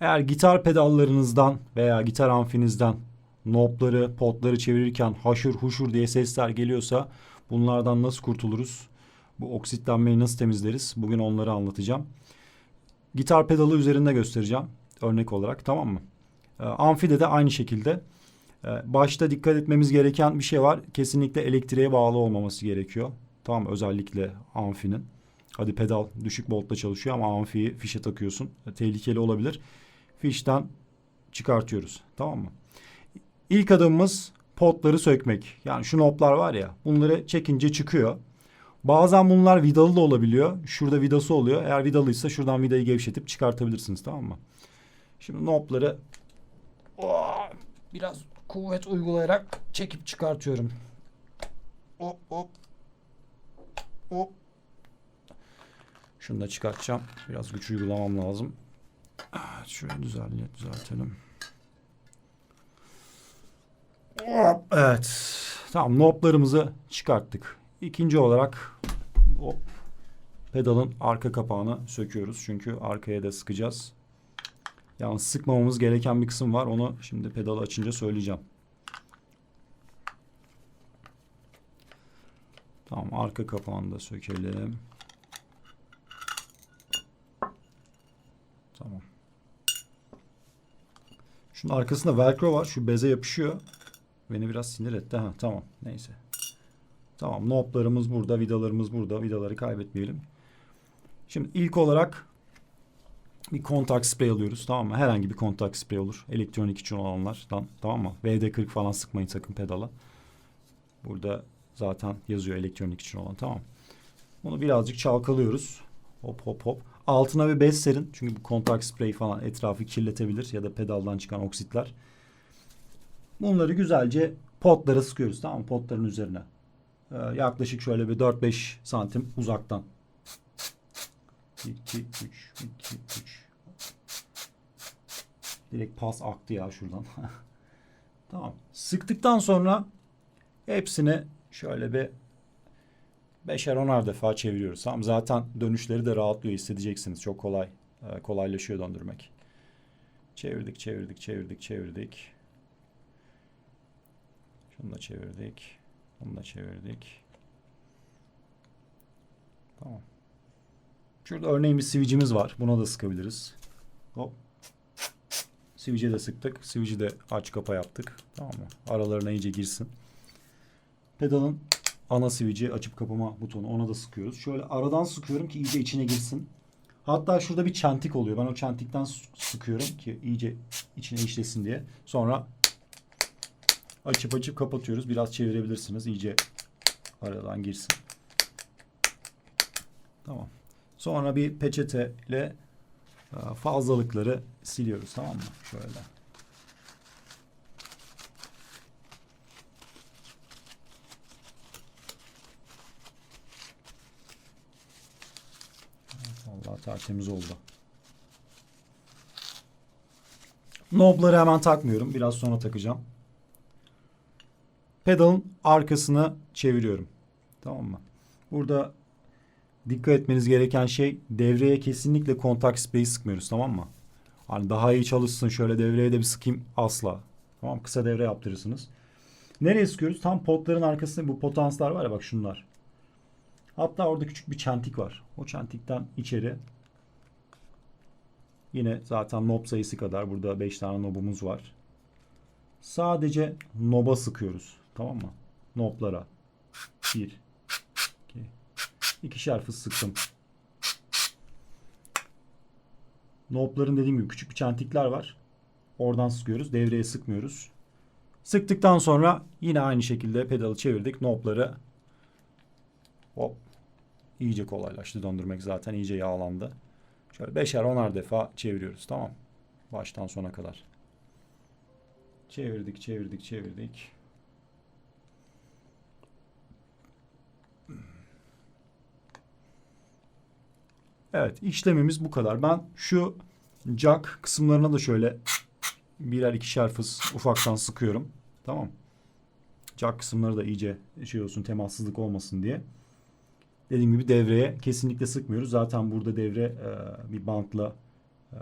Eğer gitar pedallarınızdan veya gitar amfinizden knobları, potları çevirirken haşır huşur diye sesler geliyorsa bunlardan nasıl kurtuluruz? Bu oksitlenmeyi nasıl temizleriz? Bugün onları anlatacağım. Gitar pedalı üzerinde göstereceğim örnek olarak tamam mı? Ee, amfide de aynı şekilde. Ee, başta dikkat etmemiz gereken bir şey var. Kesinlikle elektriğe bağlı olmaması gerekiyor. Tamam özellikle amfinin. Hadi pedal düşük voltta çalışıyor ama amfiyi fişe takıyorsun. Tehlikeli olabilir. Fişten çıkartıyoruz. Tamam mı? İlk adımımız potları sökmek. Yani şu noplar var ya bunları çekince çıkıyor. Bazen bunlar vidalı da olabiliyor. Şurada vidası oluyor. Eğer vidalıysa şuradan vidayı gevşetip çıkartabilirsiniz tamam mı? Şimdi nopları Oh, biraz kuvvet uygulayarak çekip çıkartıyorum. Hop hop. Hop. Şunu da çıkartacağım. Biraz güç uygulamam lazım. Şöyle düzenle, düzeltelim. Hop, Evet. Tamam noplarımızı çıkarttık. İkinci olarak hop, pedalın arka kapağını söküyoruz. Çünkü arkaya da sıkacağız. Yalnız sıkmamamız gereken bir kısım var. Onu şimdi pedalı açınca söyleyeceğim. Tamam arka kapağını da sökelim. Tamam. Şunun arkasında velcro var. Şu beze yapışıyor. Beni biraz sinir etti. Ha, tamam. Neyse. Tamam. Noplarımız burada. Vidalarımız burada. Vidaları kaybetmeyelim. Şimdi ilk olarak bir kontak sprey alıyoruz. Tamam mı? Herhangi bir kontak sprey olur. Elektronik için olanlardan. Tamam mı? VD40 falan sıkmayın sakın pedala. Burada zaten yazıyor elektronik için olan. Tamam. Bunu birazcık çalkalıyoruz. Hop hop hop. Altına bir bez serin. Çünkü bu kontak sprey falan etrafı kirletebilir ya da pedaldan çıkan oksitler. Bunları güzelce potlara sıkıyoruz tamam mı? Potların üzerine. Ee, yaklaşık şöyle bir 4-5 santim uzaktan. 1, 2, 3, 2, 3. Direkt pas aktı ya şuradan. tamam. Sıktıktan sonra hepsini şöyle bir beşer onar defa çeviriyoruz. Tamam zaten dönüşleri de rahatlıyor hissedeceksiniz. Çok kolay e, kolaylaşıyor döndürmek. Çevirdik, çevirdik, çevirdik, çevirdik. Şunu da çevirdik. Bunu da çevirdik. Tamam. Şurada örneğin bir switch'imiz var. Buna da sıkabiliriz. Hop. Switch'e de sıktık. Switch'i de aç kapa yaptık. Tamam mı? Aralarına iyice girsin. Pedalın ana switch'i açıp kapama butonu ona da sıkıyoruz. Şöyle aradan sıkıyorum ki iyice içine girsin. Hatta şurada bir çentik oluyor. Ben o çentikten sıkıyorum ki iyice içine işlesin diye. Sonra açıp açıp kapatıyoruz. Biraz çevirebilirsiniz. İyice aradan girsin. Tamam. Sonra bir peçeteyle e, fazlalıkları siliyoruz tamam mı? Şöyle. Vallahi tertemiz oldu. Knobları hemen takmıyorum. Biraz sonra takacağım. Pedalın arkasını çeviriyorum. Tamam mı? Burada dikkat etmeniz gereken şey devreye kesinlikle kontak spreyi sıkmıyoruz tamam mı? Hani daha iyi çalışsın şöyle devreye de bir sıkayım asla. Tamam kısa devre yaptırırsınız. Nereye sıkıyoruz? Tam potların arkasında bu potanslar var ya bak şunlar. Hatta orada küçük bir çentik var. O çentikten içeri yine zaten knob sayısı kadar burada 5 tane knobumuz var. Sadece knoba sıkıyoruz. Tamam mı? Knoblara. 1 İkişer fıs sıktım. Knobların dediğim gibi küçük bir çentikler var. Oradan sıkıyoruz. Devreye sıkmıyoruz. Sıktıktan sonra yine aynı şekilde pedalı çevirdik. Knobları hop iyice kolaylaştı döndürmek zaten iyice yağlandı. Şöyle beşer onar defa çeviriyoruz tamam. Baştan sona kadar. Çevirdik çevirdik çevirdik. Evet işlemimiz bu kadar. Ben şu jack kısımlarına da şöyle birer ikişer fıs ufaktan sıkıyorum. Tamam. Jack kısımları da iyice şey olsun temassızlık olmasın diye. Dediğim gibi devreye kesinlikle sıkmıyoruz. Zaten burada devre e, bir bantla Ee,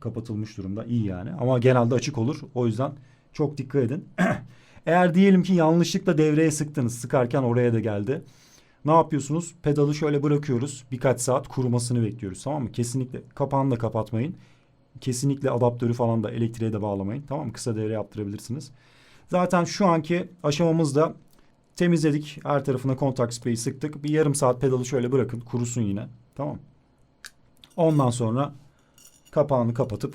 kapatılmış durumda. İyi yani. Ama genelde açık olur. O yüzden çok dikkat edin. Eğer diyelim ki yanlışlıkla devreye sıktınız. Sıkarken oraya da geldi. Ne yapıyorsunuz? Pedalı şöyle bırakıyoruz. Birkaç saat kurumasını bekliyoruz. Tamam mı? Kesinlikle kapağını da kapatmayın. Kesinlikle adaptörü falan da elektriğe de bağlamayın. Tamam mı? Kısa devre yaptırabilirsiniz. Zaten şu anki aşamamızda temizledik. Her tarafına kontak spreyi sıktık. Bir yarım saat pedalı şöyle bırakın. Kurusun yine. Tamam. Ondan sonra kapağını kapatıp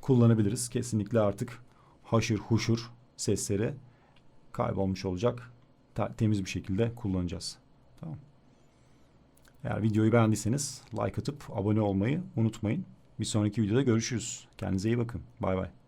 kullanabiliriz. Kesinlikle artık haşır huşur sesleri kaybolmuş olacak. Temiz bir şekilde kullanacağız. Tamam. Eğer videoyu beğendiyseniz like atıp abone olmayı unutmayın. Bir sonraki videoda görüşürüz. Kendinize iyi bakın. Bay bay.